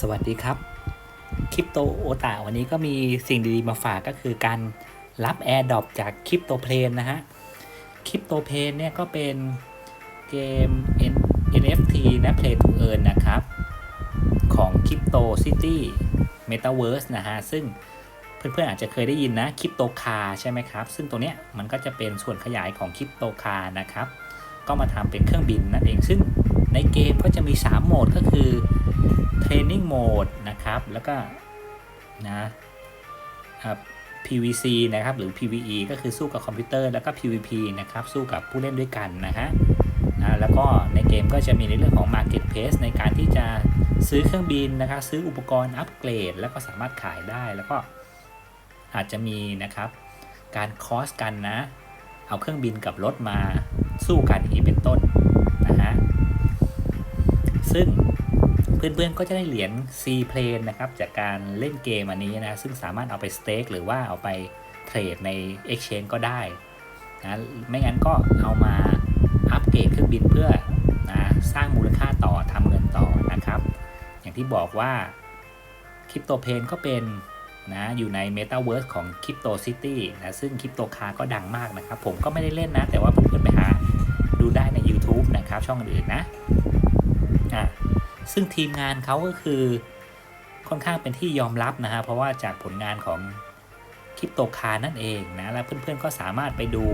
สวัสดีครับ คริปโตโอตาวันนี้ก็มีสิ่งดีๆมาฝากก็คือการรับ Air d r o p จากคริปโตเพลนนะฮะ คริปโตเพลนเนี่ยก็เป็นเกม N NFT นะ Play to Earn นะครับ ของ Crypto City Metaverse นะฮะ ซึ่งเพื่อนๆอาจจะเคยได้ยินนะคริปโตคาใช่ไหมครับ ซึ่งตัวเนี้ยมันก็จะเป็นส่วนขยายของคริปโตคานะครับ ก็มาทำเป็นเครื่องบินนั่นเอง ซึ่ง ในเกมก็จะมี 3 โหมดก็คือ Training Mode นะครับ แล้วก็นะ PVC นะครับ หรือ PVE ก็คือสู้กับคอมพิวเตอร์ แล้วก็ PVP นะครับ สู้กับผู้เล่นด้วยกันนะฮะนะแล้วก็ในเกมก็จะมีในเรื่องของ Marketplace ในการที่จะซื้อเครื่องบินนะครับ ซื้ออุปกรณ์อัปเกรด แล้วก็สามารถขายได้ แล้วก็อาจจะมีนะครับ การคอสกันนะ เอาเครื่องบินกับรถมาสู้กันอีกเป็นต้น ซึ่งเพื่อนๆก็จะได้เหรียญ C plane นะครับ จากการเล่นเกมอันนี้นะ ซึ่งสามารถเอาไปสเต็กหรือว่าเอาไปเทรดใน Exchange ก็ได้นะไม่งั้นก็เอามาอัปเกรดเครื่องบินเพื่อนะสร้างมูลค่าต่อทำเงินต่อนะครับ อย่างที่บอกว่าคริปโตเพนก็เป็นนะอยู่ใน Metaverse ของ Crypto City นะซึ่งคริปโตคาก็ดังมากนะครับ ผมก็ไม่ได้เล่นนะ แต่ว่าเพื่อนๆไปหาดูได้ใน YouTube นะครับ ช่องอื่นนะ อะซึ่งทีมงานเขาก็คือค่อนข้างเป็นที่ยอมรับนะฮะ เพราะว่าจากผลงานของคริปโตคานั่นเองนะ แล้วเพื่อนๆก็สามารถไปดู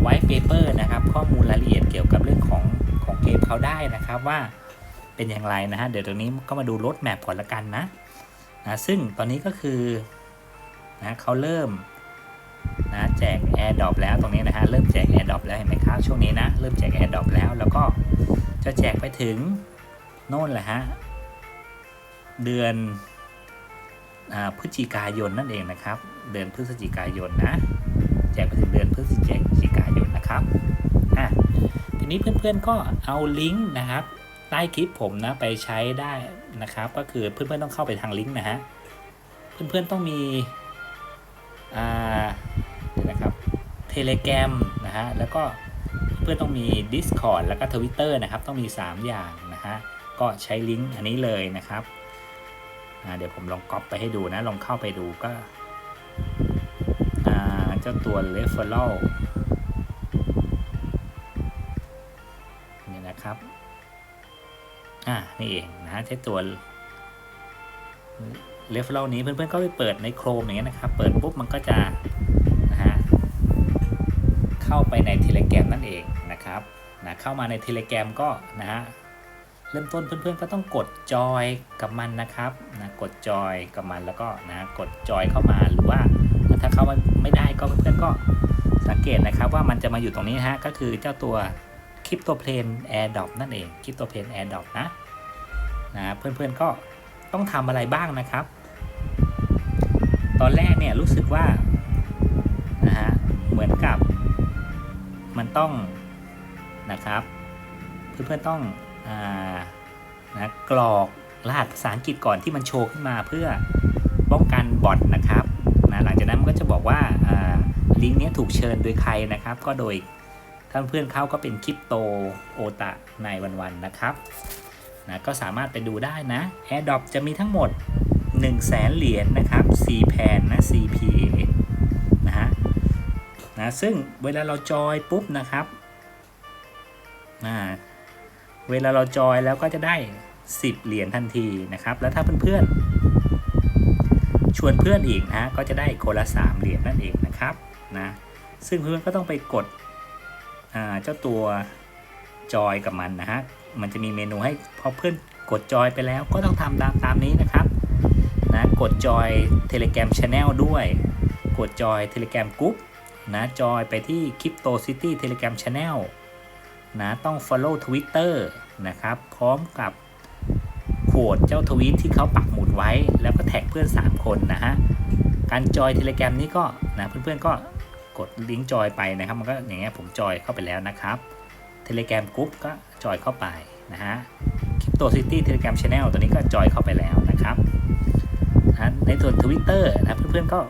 ไวท์เปเปอร์นะครับ ข้อมูลรายละเอียดเกี่ยวกับเรื่องของของเกมเขาได้นะครับว่าเป็นอย่างไรนะฮะ เดี๋ยวตรงนี้ก็มาดูรถแมพก่อนละกันนะนะซึ่งตอนนี้ก็คือนะเขาเริ่มนะแจก Air d r o p แล้วตรงนี้นะฮะ เริ่มแจก Air d r o p แล้วเห็นไหมครับช่วงนี้นะ เริ่มแจก Air d r o p แล้วแล้วก็ จะแจกไปถึงโน่นแหละฮะ เดือนอพฤศจิกายนนั่นเองนะครับ เดือนพฤศจิกายนนะ แจกไปถึงเดือนพฤศจิกายนนะครับอะทีนี้เพื่อนๆก็เอาลิงก์นะครับใต้คลิปผมนะไปใช้ได้นะครับ ก็คือเพื่อนๆต้องเข้าไปทางลิงก์นะฮะเพื่อนๆต้องมีอ่านะครับเทเลแกรมนะฮะแล้วก็ พื่อนต้องมี Discord แล้วก็ Twitter นะครับ ต้องมี 3 อย่างนะฮะก็ใช้ลิงก์อันนี้เลยนะครับเดี๋ยวผมลองก๊อปไปให้ดูนะ ลองเข้าไปดูก็เจ้าตัว referral นี่นะครับ อ่า นี่เองนะฮะใช้ตัว referral นี้เพื่อนๆก็ไปเปิดใน Chrome อย่างเงี้ยนะครับ เปิดปุ๊บมันก็จะนะฮะเข้าไปใน Telegram นั่นเอง นะครับนะเข้ามาใน Telegram ก็นะฮะเริ่มต้นเพื่อนๆก็ต้องกดจอยกับมันนะครับนะกดจอยกับมันแล้วก็นะกดจอยเข้ามาหรือว่าถ้าเข้ามาไม่ได้ก็เพื่อนๆก็สังเกตนะครับว่ามันจะมาอยู่ตรงนี้ฮะก็คือเจ้าตัว Crypto Plane AirDrop นั่นเอง Crypto Plane AirDrop นะนะเพื่อนๆก็ต้องทำอะไรบ้างนะครับ ตอนแรกเนี่ยรู้สึกว่านะฮะเหมือนกับมันต้อง นะครับ เพื่อนๆต้องนะกรอกรหัสภาษาอังกฤษก่อนที่มันโชว์ขึ้นมาเพื่อป้องกันบอทนะครับนะหลังจากนั้นมันก็จะบอกว่าลิงก์นี้ถูกเชิญโดยใครนะครับ ก็โดยท่านเพื่อนเขาก็เป็นคริปโตโอตะในวันๆนะครับนะก็สามารถไปดูได้นะ AirDrop จะมีทั้งหมด 1 0 0 0 0แสนเหรียญนะครับ C แพนนะ CPA นะฮะนะซึ่งเวลาเราจอยปุ๊บนะครับ อ่าเวลาเราจอยแล้วก็จะได้ 10 เหรียญทันทีนะครับ แล้วถ้าเพื่อนๆ ชวนเพื่อนอีกนะก็จะได้คนละ 3 เหรียญนั่นเองนะครับนะซึ่งเพื่อนก็ต้องไปกดเจ้าตัวจอยกับมันนะฮะมันจะมีเมนูให้พอเพื่อนกดจอยไปแล้วก็ต้องทำตามตามนี้นะครับนะกดจอย Telegram Channel ด้วย กดจอย Telegram Group นะจอยไปที่ Crypto City Telegram Channel นะต้อง follow Twitter นะครับ พร้อมกับโขดเจ้าทวีตที่เขาปักหมุดไว้ แล้วก็แท็กเพื่อน 3 คนนะฮะ การจอย Telegram นี้ก็นะเพื่อนๆก็กดลิงก์จอยไปนะครับ มันก็อย่างเงี้ยผมจอยเข้าไปแล้วนะครับ Telegram Group ก็จอยเข้าไปนะฮะ Crypto City Telegram Channel ตัวนี้ก็จอยเข้าไปแล้วนะครับนะในส่วน Twitter นะเพื่อนๆก็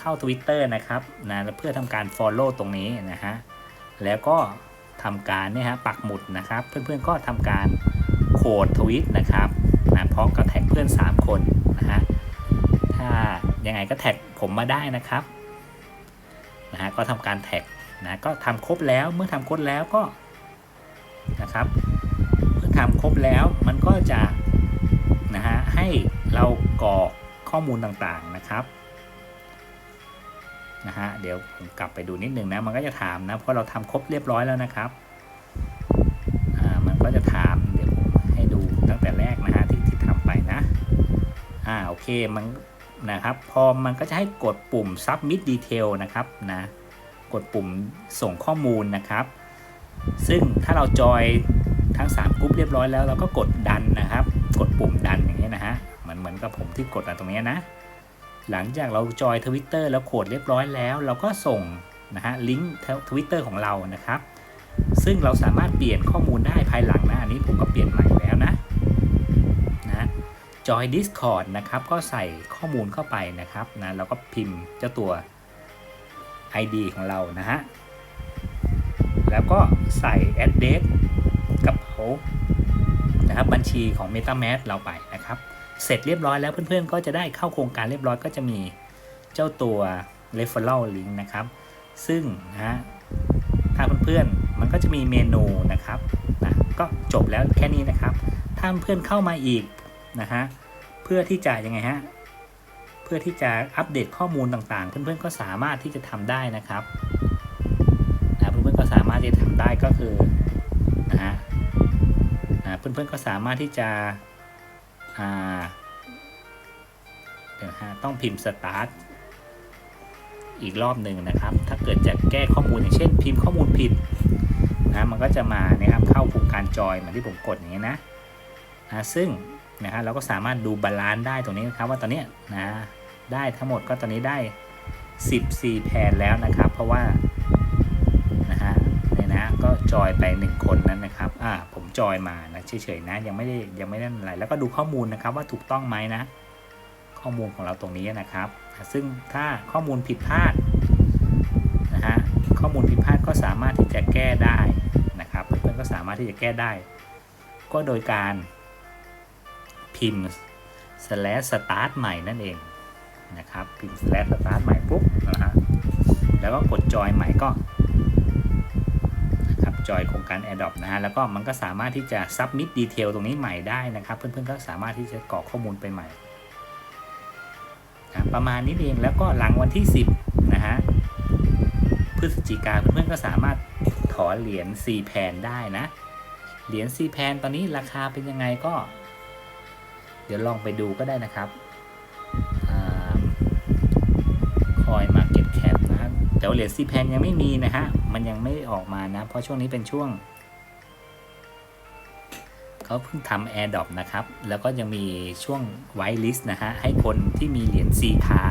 เข้า Twitter นะครับนะเพื่อทำการ follow ตรงนี้นะฮะแล้วก็ ทำการเนี่ยฮะปักหมุดนะครับ เพื่อนๆก็ทำการโคดทวิตนะครับนะพร้อมกับแท็กเพื่อน 3 คนนะฮะถ้ายังไงก็แท็กผมมาได้นะครับนะฮะก็ทำการแท็กนะก็ทำครบแล้วเมื่อทำครบแล้วก็นะครับเมื่อทำครบแล้วมันก็จะนะฮะให้เรากรอกข้อมูลต่างๆนะครับ นะฮะเดี๋ยวผมกลับไปดูนิดนึงนะ มันก็จะถามนะ เพราะเราทำครบเรียบร้อยแล้วนะครับอ่ามันก็จะถามเดี๋ยวผมให้ดูตั้งแต่แรกนะฮะที่ที่ทำไปนะอ่าโอเคมันนะครับ พอมันก็จะให้กดปุ่ม submit detail นะครับนะกดปุ่มส่งข้อมูลนะครับ ซึ่งถ้าเราจอยทั้ง3กรุ๊ปเรียบร้อยแล้วเราก็กดดันนะครับ กดปุ่มดันอย่างนี้ยนะฮะเหมือนเหมือนกับผมที่กดตรงนี้นะ หลังจากเราจอยทวิตเตอร์แล้วโคดเรียบร้อยแล้ว เราก็ส่งนะฮะลิงก์ทวิตเตอร์ของเรานะครับ ซึ่งเราสามารถเปลี่ยนข้อมูลได้ภายหลังนะอันนี้ผมก็เปลี่ยนใหม่แล้วนะนะจอย Discord นะครับก็ใส่ข้อมูลเข้าไปนะครับนะแล้วก็พิมพ์เจ้าตัว ID ของเรานะฮะแล้วก็ใส่ address กระเป๋านะครับบัญชีของ MetaMask เราไป เสร็จเรียบร้อยแล้วเพื่อนๆ ก็จะได้เข้าโครงการเรียบร้อยก็จะมีเจ้าตัว referral link นะครับ ซึ่งนะฮะถ้าเพื่อนๆ มันก็จะมีเมนูนะครับนะก็จบแล้วแค่นี้นะครับ ถ้าเพื่อนเข้ามาอีกนะฮะเพื่อที่จะยังไงฮะเพื่อที่จะอัปเดตข้อมูลต่างๆ เพื่อนๆ ก็สามารถที่จะทำได้นะครับนะเพื่อนๆ ก็สามารถที่จะทำได้ก็คือนะฮะนะเพื่อนๆ ก็สามารถที่จะ อ่าเดี๋ยวฮะต้องพิมพ์ start อีกรอบหนึ่งนะครับ ถ้าเกิดจะแก้ข้อมูลอย่างเช่น พิมพ์ข้อมูลผิดนะมันก็จะมานะครับเข้าโครงการจอยเหมือนที่ผมกดอย่างนี้นะนะซึ่งนะฮะเราก็สามารถดูบาลานซ์ได้ตรงนี้นะครับว่าตอนเนี้ยนะได้ทั้งหมดก็ตอนนี้ได้ 14 แผ่นแล้วนะครับ เพราะว่านะฮะเนี่ยนะก็จอยไป 1 คนนั้นนะครับอ่าผม จอยมานะเฉยๆนะ ยังไม่ได้ยังไม่ได้อะไร แล้วก็ดูข้อมูลนะครับว่าถูกต้องไหมนะ ข้อมูลของเราตรงนี้นะครับ ซึ่งถ้าข้อมูลผิดพลาดนะฮะข้อมูลผิดพลาดก็สามารถที่จะแก้ได้นะครับเพื่อนๆก็สามารถที่จะแก้ได้ ก็โดยการพิมพ์ slash start ใหม่นั่นเองนะครับพิมพ์ slash start ใหม่ปุ๊บนะฮะแล้วก็กดจอยใหม่ก็ จอยโครงการ AirDrop นะฮะแล้วก็มันก็สามารถที่จะ submit detail ตรงนี้ใหม่ได้นะครับ เพื่อนๆก็สามารถที่จะกรอกข้อมูลไปใหม่นะประมาณนี้เองแล้วก็หลังวันที่ 10นะฮะพฤศจิกาเพื่อนๆก็สามารถถอเหรียญ4แผ่นได้นะ เหรียญ4แผ่นตอนนี้ราคาเป็นยังไงก็ เดี๋ยวลองไปดูก็ได้นะครับ แต่ว่าเหรียญ4แผ่นยังไม่มีนะฮะ มันยังไม่ออกมานะ เพราะช่วงนี้เป็นช่วง เขาเพิ่งทำ AirDrop นะครับ แล้วก็ยังมีช่วง White List นะฮะ ให้คนที่มีเหรียญ C คา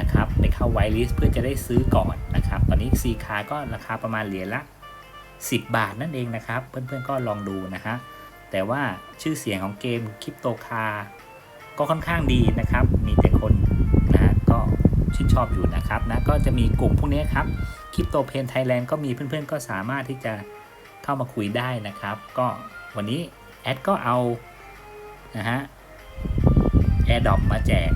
นะครับไปเข้า White List เพื่อจะได้ซื้อก่อนนะครับ ตอนนี้ C คาก็ราคาประมาณเหรียญละ 10 บาทนั่นเองนะครับ เพื่อนๆก็ลองดูนะฮะ แต่ว่าชื่อเสียงของเกมคริปโตคาก็ค่อนข้างดีนะครับ มีแต่คน ชื่นชอบอยู่นะครับนะก็จะมีกลุ่มพวกนี้ครับคริปโตเพนไทยแลนด์ก็มีเพื่อนๆ ก็สามารถที่จะเข้ามาคุยได้นะครับ ก็วันนี้แอดก็เอานะฮะแอร์ดอปมาแจก